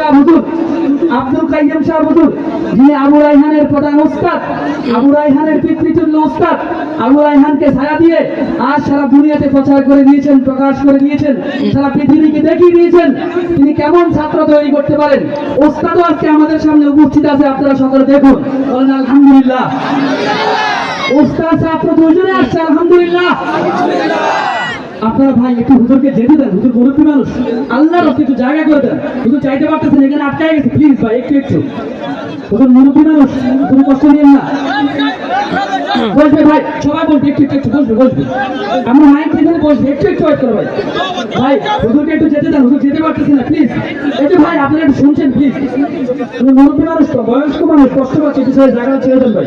আব্দুল ছায়া দিয়ে সারা প্রকাশ করে দিয়েছেন, সারা পৃথিবীকে দেখিয়ে দিয়েছেন। তিনি কেমন ছাত্র তৈরি করতে পারেন? ওস্তাদও আজকে আমাদের সামনে উপস্থিত আছে, আপনারা সকলে দেখুন। আলহামদুলিল্লাহ। ওস্তাদ ছাত্র দুজনে আসছে, আলহামদুলিল্লাহ। আপনারা ভাই একটু হুজুরকে যেতে দেন, হুজুর মুরব্বী মানুষ। আল্লাহর একটু জায়গা করে দেন। হুজুর চাইতে পারতেছেন, এখানে আটকায় গেছে প্লিজ ভাই, একটু একটু। হুজুর মুরব্বী মানুষ, কোনো কষ্ট নিয়েন না। বসবে ভাই, সবাই বসবে, একটু একটু একটু, বসবে বসবে। আমরা মাইক এখানে বসবে, একটু একটু ওয়েট করো ভাই। ভাই, হুজুরকে একটু যেতে দেন, হুজুর যেতে পারতেছে না প্লিজ যে ভাই, আপনারা একটু শুনছেন প্লিজ তুমি মুরব্বী মানুষ তো, বয়স্ক মানুষ, কষ্ট পাচ্ছে একটু সবাই জায়গা ছেড়ে দেন ভাই।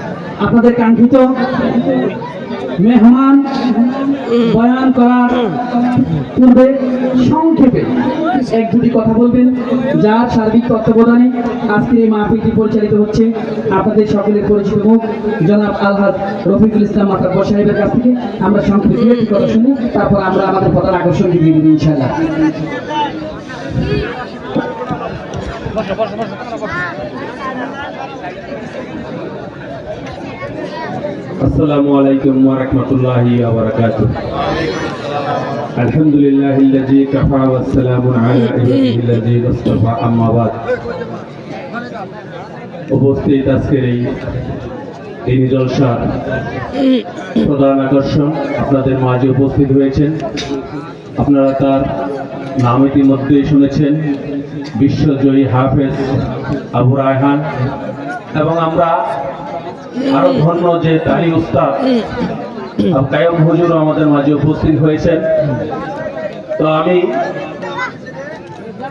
আপনাদের কাঙ্ক্ষিত মেহমান বয়ান করার পূর্বে সংক্ষেপে এক দুটি কথা বলবেন যার সার্বিক তত্ত্বাবধানে আজকের এই মাহফিলটি পরিচালিত হচ্ছে। আপনাদের সকলের পরিচিত মুখ, জনাব আলহাদ রফিকুল ইসলাম মাতাব্ব সাহেবের কাছ থেকে। আমরা সংক্ষেপে কথা শুনি, তারপর আমরা আমাদের প্রধান আকর্ষণ দিয়ে দিব ইনশাআল্লাহ। আসসালামু আলাইকুম ওয়া রাহমাতুল্লাহি ওয়া বারাকাতুহু। আলহামদুলিল্লাহি আল্লাযী কাফা ওয়া সালামু আলা ইবাদিহি আল্লাযী ইসতাফা আম্মা উপস্থিত আজকের এই দিনী প্রধান আকর্ষণ আপনাদের মাঝে উপস্থিত হয়েছেন। আপনারা তার নাম ইতিমধ্যেই শুনেছেন, বিশ্বজয়ী হাফেজ আবু রায়হান। এবং আমরা আরও ধন্য যে তারি উস্তাদ কায়ম হুজুর আমাদের মাঝে উপস্থিত হয়েছেন। তো আমি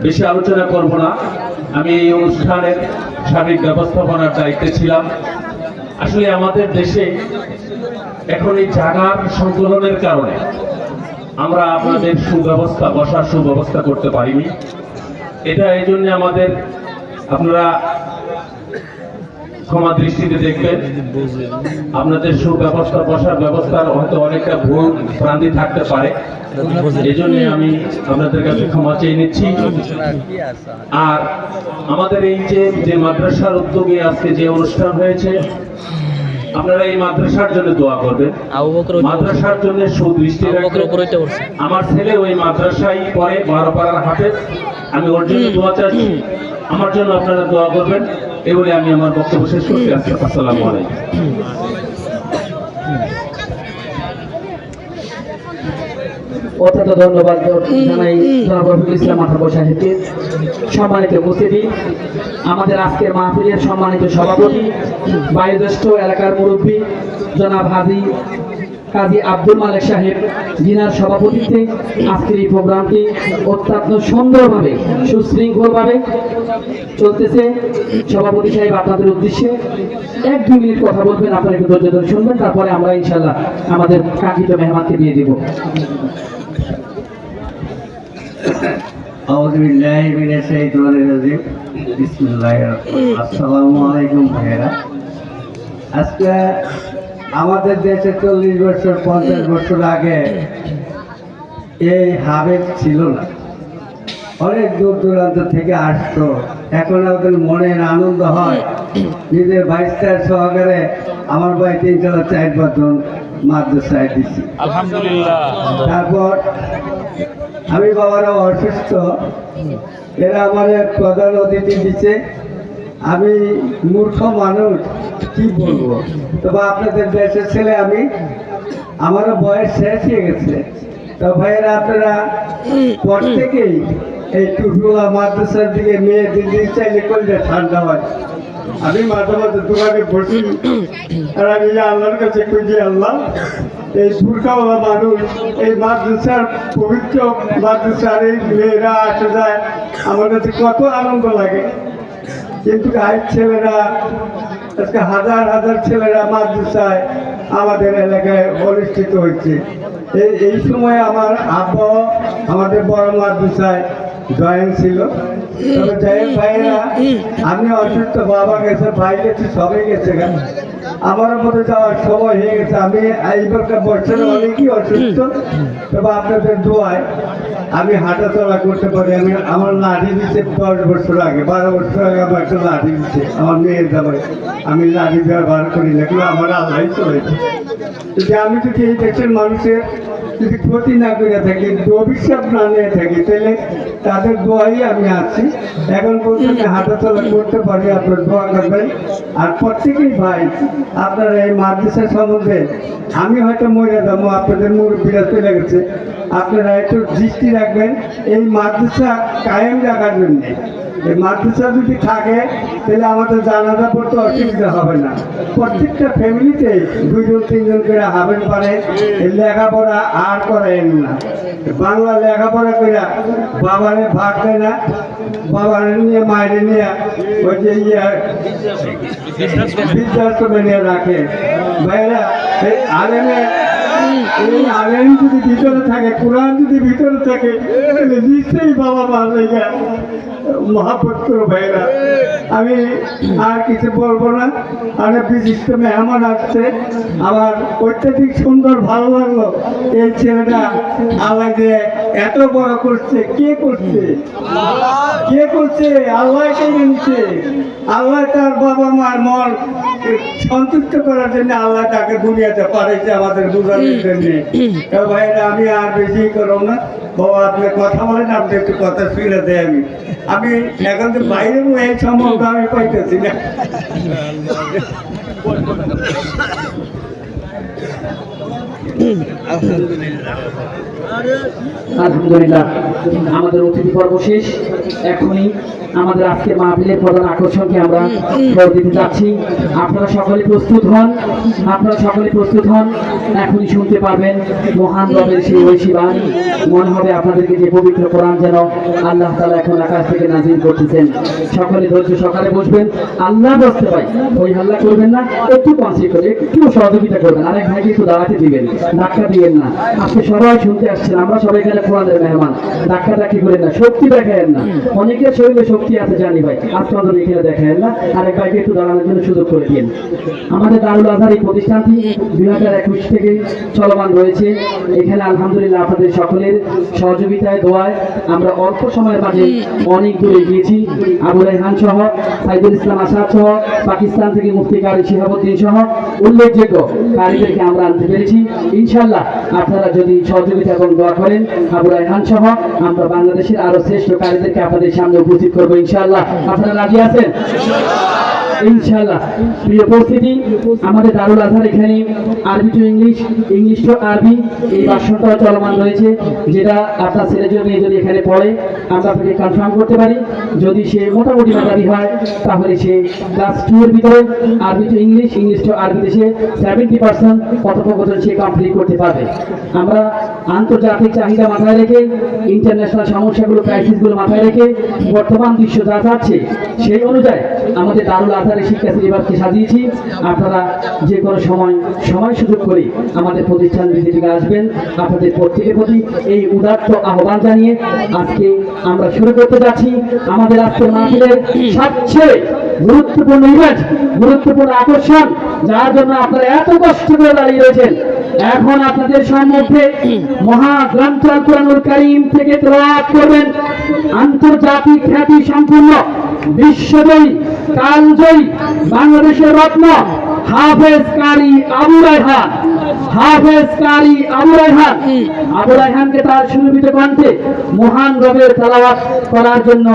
বেশি আলোচনা করব না। আমি এই অনুষ্ঠানের সার্বিক ব্যবস্থাপনার দায়িত্বে ছিলাম। আসলে আমাদের দেশে এখন এই জায়গার সংকলনের কারণে আমরা আপনাদের সুব্যবস্থা বসার সুব্যবস্থা করতে পারিনি। এটা এই জন্য আমাদের আপনারা ক্ষমা দৃষ্টিতে দেখবেন। আপনাদের সুব্যবস্থা বসার ব্যবস্থার হয়তো অনেকটা ভুল ভ্রান্তি থাকতে পারে। এই জন্য আমি আপনাদের কাছে ক্ষমা চেয়ে নিচ্ছি। আর আমাদের এই যে যে মাদ্রাসার উদ্যোগে আজকে যে অনুষ্ঠান হয়েছে আপনারা এই মাদ্রাসার জন্য দোয়া করবেন। মাদ্রাসার জন্য সুদৃষ্টি আমার ছেলে ওই মাদ্রাসায় পড়ে বারোপাড়ার হাফেজ আমি ওর জন্য দোয়া চাচ্ছি। আমার জন্য আপনারা দোয়া করবেন। এই বলে আমি আমার বক্তব্য শেষ করতে আসছি আসসালামু আলাইকুম। অত্যন্ত ধন্যবাদ জানাই ইসলাম সম্মানিত উপস্থিতি। আমাদের আজকের মাহফিলের সম্মানিত সভাপতি বায়ুজ্যেষ্ঠ এলাকার মুরব্বী জনাব হাজি কাজী আব্দুল মালেক সাহেব জিনার সভাপতিত্বে আজকের এই প্রোগ্রামটি অত্যন্ত সুন্দরভাবে সুশৃঙ্খলভাবে চলতেছে সভাপতি সাহেব আপনাদের উদ্দেশ্যে এক দুই মিনিট কথা বলবেন আপনারা একটু ধৈর্য ধরে শুনবেন তারপরে আমরা ইনশাল্লাহ আমাদের কাঙ্ক্ষিত মেহমানকে দিয়ে দিব أعوذ بالله من الشيطان الرجيم بسم الله الرحمن আসসালামু আলাইকুম ভাইরা আজকে আমাদের দেশে চল্লিশ বছর পঞ্চাশ বছর আগে এই হাবেক ছিল না। অনেক দূর দূরান্ত থেকে আসতো। এখন ওদের মনের আনন্দ হয়। নিজের বাইশটার সহকারে আমার ভাই তিন চার চার পাঁচজন মাদ্রাসায় দিচ্ছি আলহামদুলিল্লাহ। তারপর আমি বাবারা অসুস্থ। এরা আমার এক প্রধান অতিথি দিচ্ছে। আমি মূর্খ মানুষ, কি বলব? তবে আপনাদের দেশের ছেলে আমি, আমারও বয়স শেষ হয়ে গেছে। তো ভাইয়েরা, আপনারা পর থেকেই এই টুটুলা মাদ্রাসার দিকে মেয়ে দিদি চাইলে করলে ঠান্ডা হয়। আমি মাঝে মাঝে দোকানে বসি, আর আমি আল্লাহর কাছে খুঁজি আল্লাহ, এই বুর্খাওয়ালা মানুষ, এই মাদ্রাসার পবিত্র মাদ্রাসার এই মেয়েরা আসে যায়, আমার কাছে কত আনন্দ লাগে। কিন্তু গায়ের ছেলেরা, আজকে হাজার হাজার ছেলেরা মাদ্রাসায় আমাদের এলাকায় অনুষ্ঠিত হচ্ছে এই এই সময় আমার আব্বা আমাদের বড় মাদ্রাসায় জয়েন ছিল। তবে জয়েন ভাইয়েরা, আমি অসুস্থ, বাবা গেছে, ভাই গেছে, সবাই গেছে। আমার মধ্যে যাওয়ার সময় হয়ে গেছে। আমি এইবারকার বছরে অনেকই অসুস্থ। তবে আপনাদের দোয়ায় আমি হাঁটা চলা করতে পারি, আমি আমার লাঠি দিচ্ছে দশ বছর আগে, বারো বছর আগে আমার একটা লাঠি দিচ্ছে, আমার মেয়ের জামাই। আমি লাঠি ব্যবহার করি না, কিন্তু আমার আল্লাহ চলেছে আমি যদি এই দেশের মানুষের যদি ক্ষতি না করে থাকি অভিশাপ না নিয়ে থাকি, তাহলে তাদের দোয়াই আমি আছি। এখন পর্যন্ত হাঁটা চলা করতে পারি, আপনার দোয়া করবেন। আর প্রত্যেকেই ভাই, আপনারা এই মাদ্রাসা সম্বন্ধে, আমি হয়তো মরে যাব, আপনাদের মুরব্বীরা চলে গেছে। আপনারা একটু দৃষ্টি রাখবেন, এই মাদ্রাসা কায়েম রাখার জন্য। এই মাদ্রাসা যদি থাকে, তাহলে আমাদের জানাজা পড়তে অসুবিধা হবে না। প্রত্যেকটা ফ্যামিলিতে দুইজন, তিনজন করে হাবেন পারে লেখাপড়া আর করেন না। বাংলা লেখাপড়া করে বাবারে ভাগ দেয় না, বাবারে নিয়ে, মায়ের নিয়ে ওই যে ইয়ে বৃদ্ধাশ্রমে নিয়ে রাখে। ভাইরা আলেমে এই আলেম যদি ভিতরে থাকে, কোরআন যদি ভিতরে থাকে, তাহলে নিশ্চয়ই বাবা মার লেগে মহাপত্র ভাইরা আমি আর কিছু বলব না। অনেক বিশিষ্ট মেহমান আসছে। আমার অত্যাধিক সুন্দর ভালো লাগল। এই ছেলেটা আলাদা এত বড় করছে কে করছে? কে করছে? আল্লাহ নিচ্ছে আল্লাহ তার বাবা মার মন সন্তুষ্ট করার জন্য আল্লাহ তাকে দুনিয়াতে পাঠাইছে আমাদের বুঝানোর জন্য। ভাইরা আমি আর বেশি করো না। বাবা আপনি কথা বলেন আপনি একটু কথা শুনে দেয় আমি। আমি এখন তো বাইরে এই সম্ভব আমি পাইতেছি না। আলহামদুলিল্লাহ। আমাদের অতিথি পর্ব শেষ। এখনই আমাদের আজকের মাহফিলের প্রধান আকর্ষণকে আমরা দিতে যাচ্ছি। আপনারা সকলে প্রস্তুত হন। আপনারা সকলে প্রস্তুত হন। এখনই শুনতে পারবেন মহান রবের সেই ঐশী বাণী মনে হবে আপনাদেরকে যে পবিত্র কোরআন যেন আল্লাহ তালা এখন আকাশ থেকে নাজিল করতেছেন। সকলে ধৈর্য সকালে বসবেন। আল্লাহ বসতে পাই ওই হাল্লা করবেন না একটু কনসিড করে একটু সহযোগিতা করবেন। আরেক ভাইকে একটু দাঁড়াতে দিবেন। ধাক্কা দিবেন না। আপনি সবাই শুনতে আসছেন। আমরা সবাই এখানে কোরআনের মেহমান। ধাক্কা ধাক্কি করেন না শক্তি দেখায়েন না। অনেকের শরীরে শক্তি আছে জানি ভাই আপনাদের এখানে দেখায়েন না। আরেক ভাইকে একটু দাঁড়ানোর জন্য সুযোগ করে দিন আমাদের দারুল আজহার এই প্রতিষ্ঠানটি দুই হাজার একুশ থেকে চলমান রয়েছে। এখানে আলহামদুলিল্লাহ আপনাদের সকলের সহযোগিতায়, দোয়ায় আমরা অল্প সময়ের মাঝে অনেক দূরে গিয়েছি আবু রেহান সহ, সাইদুল ইসলাম আসাদ সহ, পাকিস্তান থেকে মুফতি কারি শিহাবুদ্দিন সহ, উল্লেখযোগ্য কারিদেরকে আমরা আনতে পেরেছি। ইনশাল্লাহ আপনারা যদি সহযোগিতা এবং দোয়া করেন, আবু রায়হান সহ, আমরা বাংলাদেশের আরও শ্রেষ্ঠ কারিদেরকে আপনাদের সামনে উপস্থিত করব। ইনশাল্লাহ আপনারা রাজি আছেন? ইনশাল্লাহ প্রিয় উপস্থিতি, আমাদের দারুল আজহার এখানে আরবি টু ইংলিশ ইংলিশ টু আরবি এই ভাষণটা চলমান রয়েছে। যেটা আপনার ছেলে জন্য যদি এখানে পড়ে, আমরা আপনাকে কনফার্ম করতে পারি। যদি সে মোটামুটি মেধাবী হয়, তাহলে সে ক্লাস টু এর ভিতরে, আরবি টু ইংলিশ ইংলিশ টু আরবিতে সে সেভেন্টি পার্সেন্ট কথোপকথন সে কমপ্লিট করতে পারবে। আমরা আন্তর্জাতিক চাহিদা মাথায় রেখে ইন্টারন্যাশনাল সমস্যাগুলো ক্রাইসিসগুলো মাথায় রেখে বর্তমান বিশ্ব যা যাচ্ছে সেই অনুযায়ী আমাদের দারুল আধারে শিক্ষা সিলেবাসকে সাজিয়েছি। আপনারা যে কোনো সময় সময় সুযোগ করে আমাদের প্রতিষ্ঠান ভিজিটিকে আসবেন। আপনাদের প্রত্যেকের প্রতি এই উদাত্ত আহ্বান জানিয়ে আজকে আমরা শুরু করতে যাচ্ছি। আমাদের আজকের মাহফিলের সবচেয়ে গুরুত্বপূর্ণ ইভেন্ট গুরুত্বপূর্ণ আকর্ষণ, যার জন্য আপনারা এত কষ্ট করে দাঁড়িয়ে রয়েছেন। এখন আপনাদের সম্মুখে মহাগ্রন্থ কোরআনুল কারীম থেকে তেলাওয়াত করবেন। আন্তর্জাতিক খ্যাতি সম্পূর্ণ, বিশ্বজয়ী, কালজয়ী, বাংলাদেশের রত্ন হাফেজ কারি আবু রায়হান। হাফেজ কারি আবু রায়হান। আবু রায়হানকে তার সুরভিত কণ্ঠে মহান রবের তেলাওয়াত করার জন্য